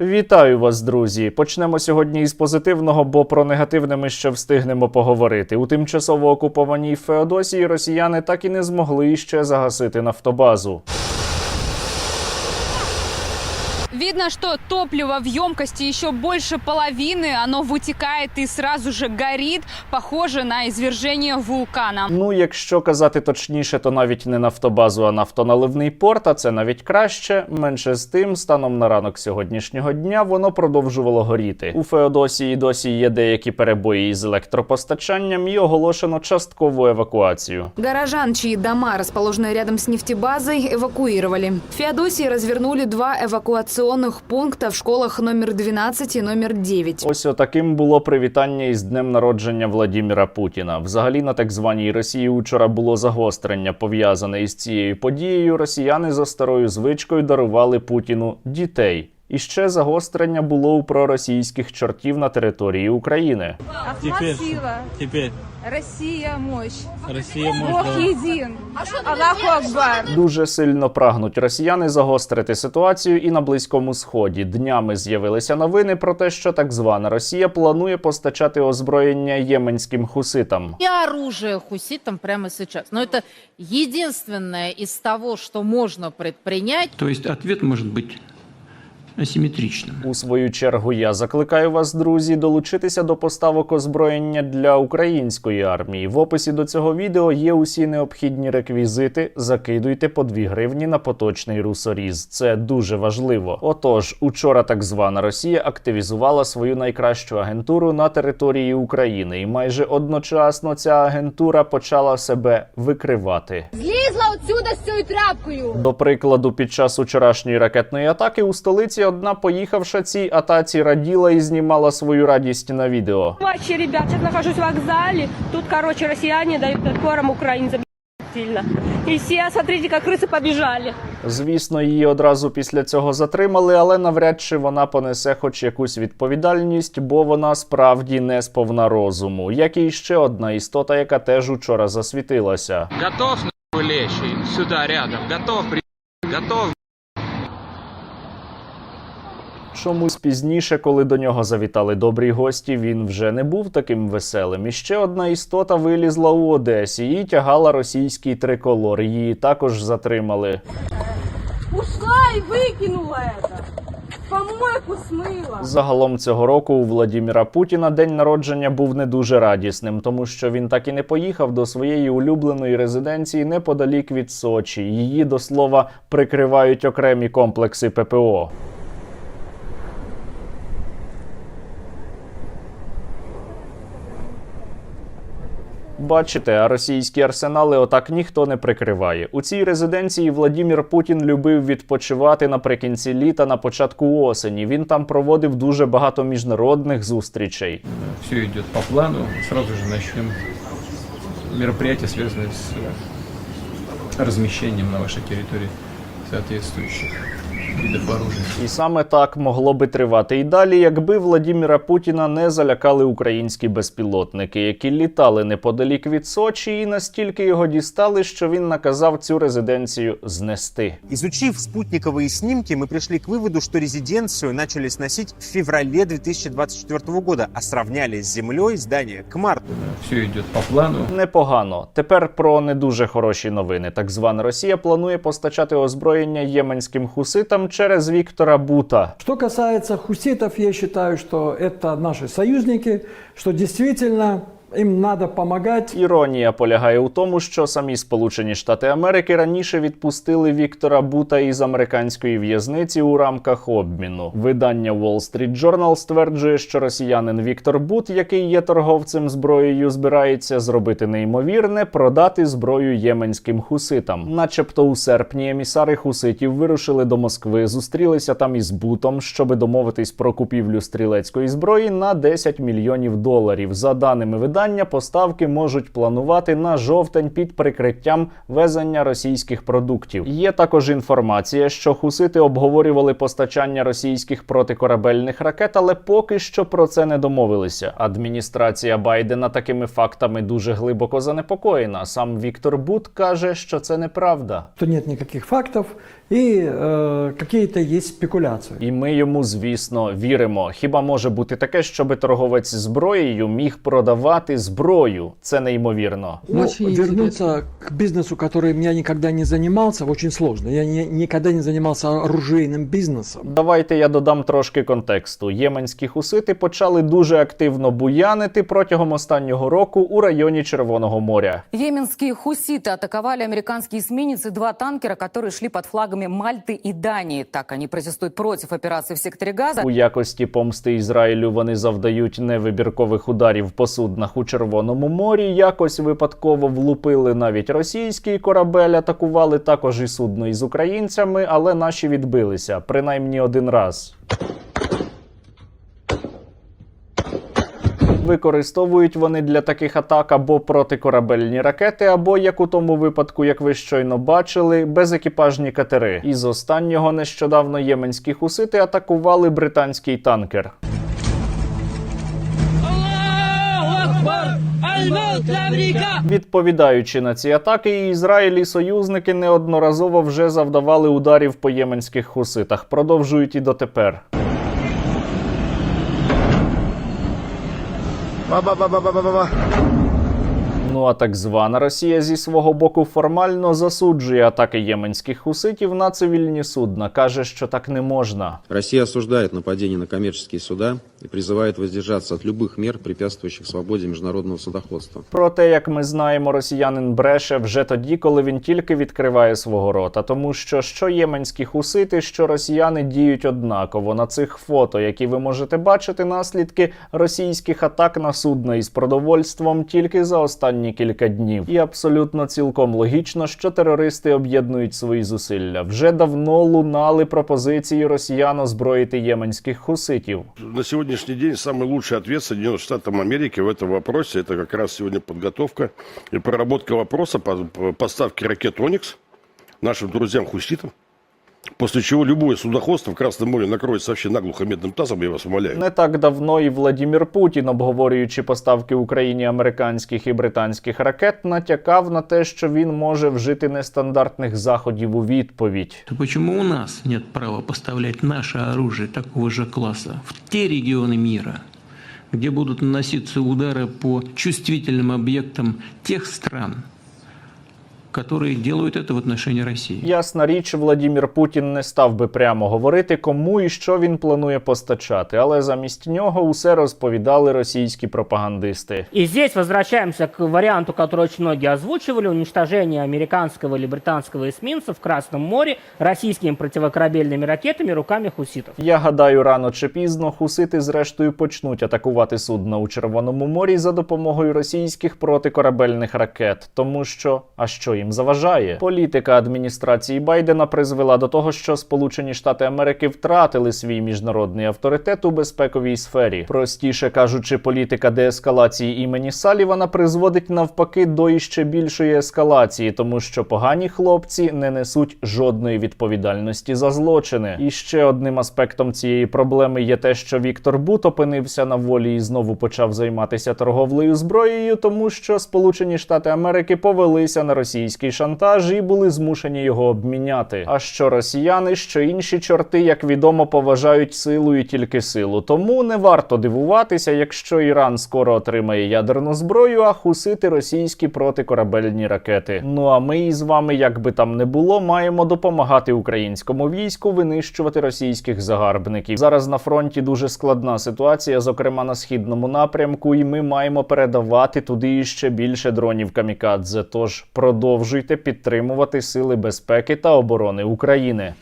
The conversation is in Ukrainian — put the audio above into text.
Вітаю вас, друзі! Почнемо сьогодні із позитивного, бо про негативне ми ще встигнемо поговорити. У тимчасово окупованій Феодосії росіяни так і не змогли ще загасити нафтобазу. Видно, что топливо в емкости еще больше половины, оно вытекает и сразу же горит, похоже на извержение вулкана. Ну, якщо казати точніше, то навіть не нафтобазу, а нафтоналивний порт, а це навіть краще. Менше з тим, станом на ранок сьогоднішнього дня воно продовжувало горіти. У Феодосії досі є деякі перебої із електропостачанням і оголошено часткову евакуацію. Горожан, чьи дома, расположенные рядом с нефтебазой, эвакуировали. В Феодосии развернули два эвакуационных пункта в школах номер 12 и номер 9. Ось отаким було привітання із днем народження Владіміра Путіна. Взагалі на так званій Росії учора було загострення пов'язане із цією подією. Росіяни за старою звичкою дарували Путіну дітей. І ще загострення було у проросійських чортів на території України. Теперь, Спасибо. Россия мощь. Может... Бог един. Аллаху Акбар. Дуже сильно прагнуть росіяни загострити ситуацію і на близькому сході. Днями з'явилися новини про те, що так звана Росія планує постачати озброєння єменським хуситам. и оружие хуситам прямо сейчас. Но это единственное из того, что можно предпринять, То есть ответ может быть. У свою чергу я закликаю вас, друзі, долучитися до поставок озброєння для української армії. В описі до цього відео є усі необхідні реквізити. Закидуйте по 2 гривні на поточний русоріз. Це дуже важливо. Отож, учора так звана Росія активізувала свою найкращу агентуру на території України, і майже одночасно ця агентура почала себе викривати. Злізла отсюда з цією тряпкою. До прикладу, під час учорашньої ракетної атаки у столиці одна поїхавша цій атаці раділа і знімала свою радість на відео. Вообще, ребят, сейчас нахожусь в вокзале. Тут, короче, россияне дают отпором украинцам сильно. И все, смотрите, как крысы побежали. Звісно, її одразу після цього затримали, але навряд чи вона понесе хоч якусь відповідальність, бо вона справді не сповна розуму, як і ще одна істота, яка теж учора засвітилася. Готов нахуй лечь сюда рядом? Готов, при... Готов, Чомусь пізніше, коли до нього завітали добрі гості, він вже не був таким веселим. І ще одна істота вилізла у Одесі і тягала російський триколор. Її також затримали. Ушла и выкинула это. Помойку смыла. Загалом цього року у Владіміра Путіна день народження був не дуже радісним, тому що він так і не поїхав до своєї улюбленої резиденції неподалік від Сочі. Її до слова прикривають окремі комплекси ППО. Бачите, а російські арсенали отак ніхто не прикриває. У цій резиденції Владімір Путін любив відпочивати наприкінці літа, на початку осені. Він там проводив дуже багато міжнародних зустрічей. Все йде по плану. Сразу ж начнем мероприятия, зв'язані з розміщенням на вашій территории соответствующих видов оружия. І саме так могло би тривати і далі, якби Владіміра Путіна не залякали українські безпілотники, які літали неподалік від Сочі, і настільки його дістали, що він наказав цю резиденцію знести. Изучив спутниковые снимки, мы пришли к выводу, что резиденцию начали сносить в феврале 2024 года, а сравняли с землей здание к марту. Все идет по плану. Непогано. Тепер про не дуже хороші новини. Так звана Росія планує постачати озброєння єменським хуситам через Віктора Бута. Что касается хуситов, я считаю, что это наши союзники, что действительно им надо помогать. Іронія полягає у тому, що самі Сполучені Штати Америки раніше відпустили Віктора Бута із американської в'язниці у рамках обміну. Видання Wall Street Journal стверджує, що росіянин Віктор Бут, який є торговцем зброєю, збирається зробити неймовірне продати зброю єменським хуситам. Начебто у серпні емісари хуситів вирушили до Москви, зустрілися там із Бутом, щоби домовитись про купівлю стрілецької зброї на 10 мільйонів доларів. За даними видання, поставки можуть планувати на жовтень під прикриттям везення російських продуктів. Є також інформація, що хусити обговорювали постачання російських протикорабельних ракет, але поки що про це не домовилися. Адміністрація Байдена такими фактами дуже глибоко занепокоєна. Сам Віктор Бут каже, що це неправда. Что нет никаких фактов, и э, какие-то есть спекуляции. І ми йому, звісно, віримо. Хіба може бути таке, щоби торговець зброєю міг продавати зброю? Це неймовірно. Ну, вернуться к бизнесу, которым я никогда не занимался, очень сложно. Я не- никогда не занимался оружейным бизнесом. Давайте я додам трошки контексту. Єменські хусити почали дуже активно буянити протягом останнього року у районі Червоного моря. Йеменские хуситы атаковали американские эсминцы и два танкера, которые шли под флагами Мальти и Данії. Так они протестують проти операції в секторі Газа. У якості помсти Ізраїлю вони завдають невибіркових ударів по суднах у Червоному морі. Якось випадково влупили навіть російський корабель, атакували також і судно із українцями, але наші відбилися принаймні один раз. Використовують вони для таких атак або протикорабельні ракети, або як у тому випадку, як ви щойно бачили, безекіпажні катери. Із останнього нещодавно єменські хусити атакували британський танкер. Відповідаючи на ці атаки, Ізраїль і союзники неодноразово вже завдавали ударів по єменських хуситах. Продовжують і дотепер. 八八八八八八八 Ну а так звана Росія зі свого боку формально засуджує атаки єменських хуситів на цивільні судна. каже, що так не можна. Россия осуждает нападение на коммерческие суда и призывает воздержаться от любых мер, препятствующих свободе международного судоходства. Проте, як ми знаємо, росіянин бреше вже тоді, коли він тільки відкриває свого рота, тому що що єменські хусити, що росіяни діють однаково. На цих фото, які ви можете бачити, наслідки російських атак на судна із продовольством тільки за останні кілька днів. І абсолютно цілком логічно, що терористи об'єднують свої зусилля. Вже давно лунали пропозиції росіян озброїти єменських хуситів. На сегодняшний день самый лучший ответ Соединенных Штатов Америки в этом вопросе это как раз сегодня подготовка и проработка вопроса по по поставке ракет «Оникс» нашим друзьям-хуситам. После чего любое судоходство в Красном море накроется вообще наглухо медным тазом, я вас умоляю. Не так давно і Владімір Путін, обговорюючи поставки Україні американських і британських ракет, натякав на те, що він може вжити нестандартних заходів у відповідь. То почему у нас нет права поставлять наше оружие такого же класса в те регионы мира, где будут наноситься удары по чувствительным объектам тех стран, которые делают это в отношении России? Ясна річ, Владімір Путін не став би прямо говорити, кому і що він планує постачати, але замість нього усе розповідали російські пропагандисти. И здесь возвращаемся к варианту, который очень многие озвучивали, уничтожение американского или британского эсминца в Красном море российскими противокорабельными ракетами руками хуситов. Я гадаю, рано чи пізно хусити зрештою почнуть атакувати судна у Червоному морі за допомогою російських протикорабельних ракет, тому що а що їм заважає? Політика адміністрації Байдена призвела до того, що Сполучені Штати Америки втратили свій міжнародний авторитет у безпековій сфері. Простіше кажучи, політика деескалації імені Салівана призводить навпаки до іще більшої ескалації, тому що погані хлопці не несуть жодної відповідальності за злочини. І ще одним аспектом цієї проблеми є те, що Віктор Бут опинився на волі і знову почав займатися торговлею зброєю, тому що Сполучені Штати Америки повелися на російський шантаж і були змушені його обміняти. А що росіяни, що інші чорти, як відомо, поважають силу і тільки силу. Тому не варто дивуватися, якщо Іран скоро отримає ядерну зброю, а хусити російські протикорабельні ракети. Ну а ми із вами, як би там не було, маємо допомагати українському війську винищувати російських загарбників. Зараз на фронті дуже складна ситуація, зокрема на східному напрямку, і ми маємо передавати туди ще більше дронів камікадзе. Тож продовжуйте підтримувати сили безпеки та оборони України.